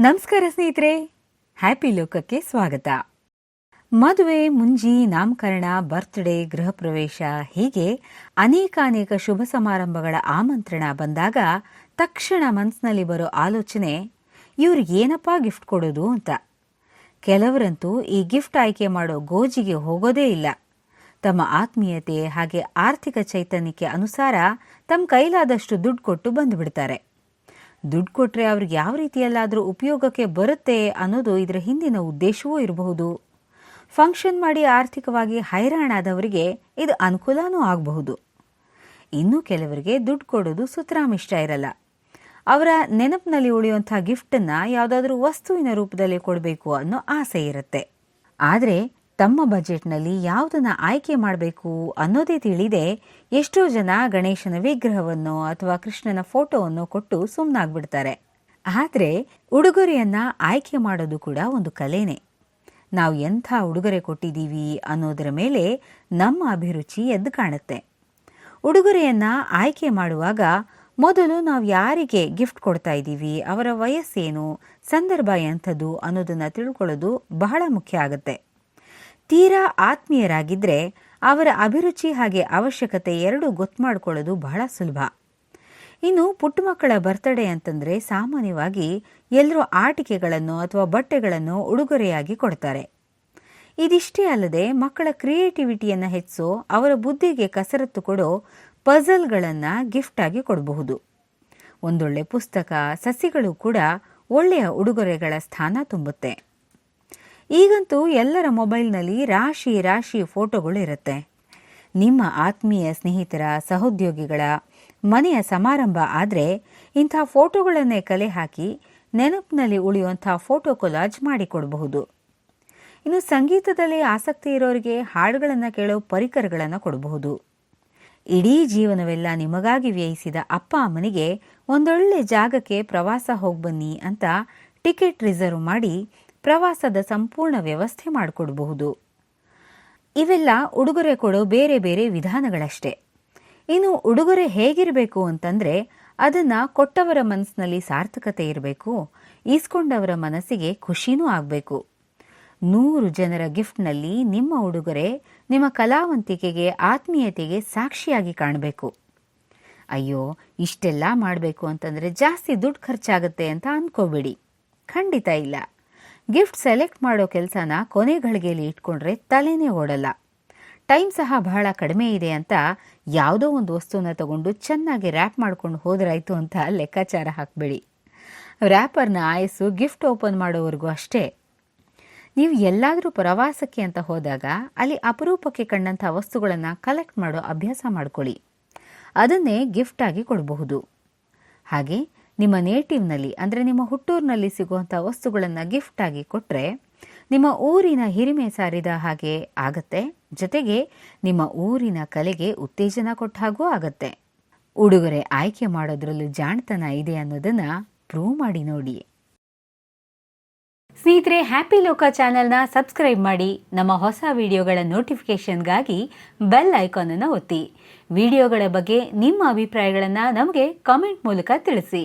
ನಮಸ್ಕಾರ ಸ್ನೇಹಿತರೆ. ಹ್ಯಾಪಿ ಲೋಕಕ್ಕೆ ಸ್ವಾಗತ. ಮದುವೆ, ಮುಂಜಿ, ನಾಮಕರಣ ಬರ್ತ್ಡೇ ಗೃಹ ಪ್ರವೇಶ ಹೀಗೆ ಅನೇಕ ಅನೇಕ ಶುಭ ಸಮಾರಂಭಗಳ ಆಮಂತ್ರಣ ಬಂದಾಗ ತಕ್ಷಣ ಮನಸ್ಸಿನಲ್ಲಿ ಬರೋ ಆಲೋಚನೆ ಇವ್ರಿಗೆ ಏನಪ್ಪಾ ಗಿಫ್ಟ್ ಕೊಡೋದು ಅಂತ. ಕೆಲವರಂತೂ ಈ ಗಿಫ್ಟ್ ಆಯ್ಕೆ ಮಾಡೋ ಗೋಜಿಗೆ ಹೋಗೋದೇ ಇಲ್ಲ. ತಮ್ಮ ಆತ್ಮೀಯತೆ ಹಾಗೆ ಆರ್ಥಿಕ ಚೈತನ್ಯಕ್ಕೆ ಅನುಸಾರ ತಮ್ಮ ಕೈಲಾದಷ್ಟು ದುಡ್ಡು ಕೊಟ್ಟು ಬಂದುಬಿಡ್ತಾರೆ. ದುಡ್ಡು ಕೊಟ್ಟರೆ ಅವ್ರಿಗೆ ಯಾವ ರೀತಿಯಲ್ಲಾದರೂ ಉಪಯೋಗಕ್ಕೆ ಬರುತ್ತೆ ಅನ್ನೋದು ಇದರ ಹಿಂದಿನ ಉದ್ದೇಶವೂ ಇರಬಹುದು. ಫಂಕ್ಷನ್ ಮಾಡಿ ಆರ್ಥಿಕವಾಗಿ ಹೈರಾಣಾದವರಿಗೆ ಇದು ಅನುಕೂಲನೂ ಆಗಬಹುದು. ಇನ್ನು ಕೆಲವರಿಗೆ ದುಡ್ಡು ಕೊಡೋದು ಸುತರಾಮಿಷ್ಟ ಇರಲ್ಲ. ಅವರ ನೆನಪಿನಲ್ಲಿ ಉಳಿಯುವಂಥ ಗಿಫ್ಟನ್ನು ಯಾವುದಾದ್ರೂ ವಸ್ತುವಿನ ರೂಪದಲ್ಲಿ ಕೊಡಬೇಕು ಅನ್ನೋ ಆಸೆ ಇರುತ್ತೆ. ಆದರೆ ತಮ್ಮ ಬಜೆಟ್ನಲ್ಲಿ ಯಾವುದನ್ನ ಆಯ್ಕೆ ಮಾಡಬೇಕು ಅನ್ನೋದೇ ತಿಳಿದೆ ಎಷ್ಟೋ ಜನ ಗಣೇಶನ ವಿಗ್ರಹವನ್ನು ಅಥವಾ ಕೃಷ್ಣನ ಫೋಟೋವನ್ನು ಕೊಟ್ಟು ಸುಮ್ಮನಾಗ್ಬಿಡ್ತಾರೆ ಆದರೆ ಉಡುಗೊರೆಯನ್ನ ಆಯ್ಕೆ ಮಾಡೋದು ಕೂಡ ಒಂದು ಕಲೆನೇ. ನಾವು ಎಂಥ ಉಡುಗೊರೆ ಕೊಟ್ಟಿದ್ದೀವಿ ಅನ್ನೋದರ ಮೇಲೆ ನಮ್ಮ ಅಭಿರುಚಿ ಎದ್ದು ಕಾಣುತ್ತೆ. ಉಡುಗೊರೆಯನ್ನ ಆಯ್ಕೆ ಮಾಡುವಾಗ ಮೊದಲು ನಾವು ಯಾರಿಗೆ ಗಿಫ್ಟ್ ಕೊಡ್ತಾ ಇದ್ದೀವಿ, ಅವರ ವಯಸ್ಸೇನು, ಸಂದರ್ಭ ಎಂಥದ್ದು ಅನ್ನೋದನ್ನು ತಿಳ್ಕೊಳ್ಳೋದು ಬಹಳ ಮುಖ್ಯ ಆಗುತ್ತೆ. ತೀರಾ ಆತ್ಮೀಯರಾಗಿದ್ದರೆ ಅವರ ಅಭಿರುಚಿ ಹಾಗೆ ಅವಶ್ಯಕತೆ ಎರಡೂ ಗೊತ್ತು ಬಹಳ ಸುಲಭ. ಇನ್ನು ಪುಟ್ಟ ಮಕ್ಕಳ ಬರ್ತಡೇ ಅಂತಂದರೆ ಸಾಮಾನ್ಯವಾಗಿ ಎಲ್ಲರೂ ಆಟಿಕೆಗಳನ್ನು ಅಥವಾ ಬಟ್ಟೆಗಳನ್ನು ಉಡುಗೊರೆಯಾಗಿ ಕೊಡ್ತಾರೆ. ಇದಿಷ್ಟೇ ಅಲ್ಲದೆ ಮಕ್ಕಳ ಕ್ರಿಯೇಟಿವಿಟಿಯನ್ನು ಹೆಚ್ಚಿಸೋ, ಅವರ ಬುದ್ಧಿಗೆ ಕಸರತ್ತು ಕೊಡೋ ಪಜಲ್ಗಳನ್ನು ಗಿಫ್ಟ್ ಆಗಿ ಕೊಡಬಹುದು. ಒಂದೊಳ್ಳೆ ಪುಸ್ತಕ, ಸಸಿಗಳು ಕೂಡ ಒಳ್ಳೆಯ ಉಡುಗೊರೆಗಳ ಸ್ಥಾನ ತುಂಬುತ್ತೆ. ಈಗಂತೂ ಎಲ್ಲರ ಮೊಬೈಲ್ನಲ್ಲಿ ರಾಶಿ ರಾಶಿ ಫೋಟೋಗಳು ಇರುತ್ತೆ. ನಿಮ್ಮ ಆತ್ಮೀಯ ಸ್ನೇಹಿತರ, ಸಹೋದ್ಯೋಗಿಗಳ ಮನೆಯ ಸಮಾರಂಭ ಆದರೆ ಇಂಥ ಫೋಟೋಗಳನ್ನೇ ಕಲೆ ಹಾಕಿ ನೆನಪಿನಲ್ಲಿ ಉಳಿಯುವಂಥ ಫೋಟೋ ಕೊಲಾಜ್ ಮಾಡಿಕೊಡಬಹುದು. ಇನ್ನು ಸಂಗೀತದಲ್ಲಿ ಆಸಕ್ತಿ ಇರೋರಿಗೆ ಹಾಡುಗಳನ್ನು ಕೇಳೋ ಪರಿಕರಗಳನ್ನು ಕೊಡಬಹುದು. ಇಡೀ ಜೀವನವೆಲ್ಲ ನಿಮಗಾಗಿ ವ್ಯಯಿಸಿದ ಅಪ್ಪ ಅಮ್ಮನಿಗೆ ಒಂದೊಳ್ಳೆ ಜಾಗಕ್ಕೆ ಪ್ರವಾಸ ಹೋಗ್ಬನ್ನಿ ಅಂತ ಟಿಕೆಟ್ ರಿಸರ್ವ್ ಮಾಡಿ ಪ್ರವಾಸದ ಸಂಪೂರ್ಣ ವ್ಯವಸ್ಥೆ ಮಾಡಿಕೊಡಬಹುದು. ಇವೆಲ್ಲ ಉಡುಗೊರೆ ಕೊಡೋ ಬೇರೆ ಬೇರೆ ವಿಧಾನಗಳಷ್ಟೇ. ಇನ್ನು ಉಡುಗೊರೆ ಹೇಗಿರಬೇಕು ಅಂತಂದ್ರೆ ಅದನ್ನ ಕೊಟ್ಟವರ ಮನಸ್ಸಿನಲ್ಲಿ ಸಾರ್ಥಕತೆ ಇರಬೇಕು, ಈಸ್ಕೊಂಡವರ ಮನಸ್ಸಿಗೆ ಖುಷಿನೂ ಆಗಬೇಕು. ನೂರು ಜನರ ಗಿಫ್ಟ್ನಲ್ಲಿ ನಿಮ್ಮ ಉಡುಗೊರೆ ನಿಮ್ಮ ಕಲಾವಂತಿಕೆಗೆ, ಆತ್ಮೀಯತೆಗೆ ಸಾಕ್ಷಿಯಾಗಿ ಕಾಣಬೇಕು. ಅಯ್ಯೋ, ಇಷ್ಟೆಲ್ಲ ಮಾಡಬೇಕು ಅಂತಂದರೆ ಜಾಸ್ತಿ ದುಡ್ಡು ಖರ್ಚಾಗುತ್ತೆ ಅಂತ ಅಂದ್ಕೋಬೇಡಿ ಖಂಡಿತ ಇಲ್ಲ. ಗಿಫ್ಟ್ ಸೆಲೆಕ್ಟ್ ಮಾಡೋ ಕೆಲಸನ ಕೊನೆ ಗಳಿಗೆಯಲ್ಲಿ ಇಟ್ಕೊಂಡ್ರೆ ತಲೆನೇ ಓಡಲ್ಲ. ಟೈಮ್ ಸಹ ಬಹಳ ಕಡಿಮೆ ಇದೆ ಅಂತ ಯಾವುದೋ ಒಂದು ವಸ್ತುವನ್ನ ತಗೊಂಡು ಚೆನ್ನಾಗಿ ರ್ಯಾಪ್ ಮಾಡ್ಕೊಂಡು ಹೋದ್ರಾಯ್ತು ಅಂತ ಲೆಕ್ಕಾಚಾರ ಹಾಕಬೇಡಿ. ರ್ಯಾಪರ್ನ ಆಯಸ್ಸು ಗಿಫ್ಟ್ ಓಪನ್ ಮಾಡೋವರೆಗೂ ಅಷ್ಟೇ. ನೀವು ಎಲ್ಲಾದರೂ ಪ್ರವಾಸಕ್ಕೆ ಅಂತ ಹೋದಾಗ ಅಲ್ಲಿ ಅಪರೂಪಕ್ಕೆ ಕಂಡಂಥ ವಸ್ತುಗಳನ್ನು ಕಲೆಕ್ಟ್ ಮಾಡೋ ಅಭ್ಯಾಸ ಮಾಡ್ಕೊಳ್ಳಿ. ಅದನ್ನೇ ಗಿಫ್ಟಾಗಿ ಕೊಡಬಹುದು. ಹಾಗೆ ನಿಮ್ಮ ನೇಟಿವ್ನಲ್ಲಿ, ಅಂದರೆ ನಿಮ್ಮ ಹುಟ್ಟೂರಿನಲ್ಲಿ ಸಿಗುವಂಥ ವಸ್ತುಗಳನ್ನು ಗಿಫ್ಟ್ ಆಗಿ ಕೊಟ್ಟರೆ ನಿಮ್ಮ ಊರಿನ ಹಿರಿಮೆ ಸಾರಿದ ಹಾಗೆ ಆಗತ್ತೆ. ಜೊತೆಗೆ ನಿಮ್ಮ ಊರಿನ ಕಲೆಗೆ ಉತ್ತೇಜನ ಕೊಟ್ಟ ಹಾಗೂ ಆಗತ್ತೆ. ಉಡುಗೊರೆ ಆಯ್ಕೆ ಮಾಡೋದ್ರಲ್ಲೂ ಜಾಣತನ ಇದೆ ಅನ್ನೋದನ್ನು ಪ್ರೂವ್ ಮಾಡಿ ನೋಡಿ. ಸ್ನೇಹಿತರೆ ಹ್ಯಾಪಿ ಲೋಕ ಚಾನೆಲ್ನ ಸಬ್ಸ್ಕ್ರೈಬ್ ಮಾಡಿ, ನಮ್ಮ ಹೊಸ ವಿಡಿಯೋಗಳ ನೋಟಿಫಿಕೇಷನ್ಗಾಗಿ ಬೆಲ್ ಐಕಾನ್ ಅನ್ನು ಒತ್ತಿ. ವಿಡಿಯೋಗಳ ಬಗ್ಗೆ ನಿಮ್ಮ ಅಭಿಪ್ರಾಯಗಳನ್ನು ನಮಗೆ ಕಾಮೆಂಟ್ ಮೂಲಕ ತಿಳಿಸಿ.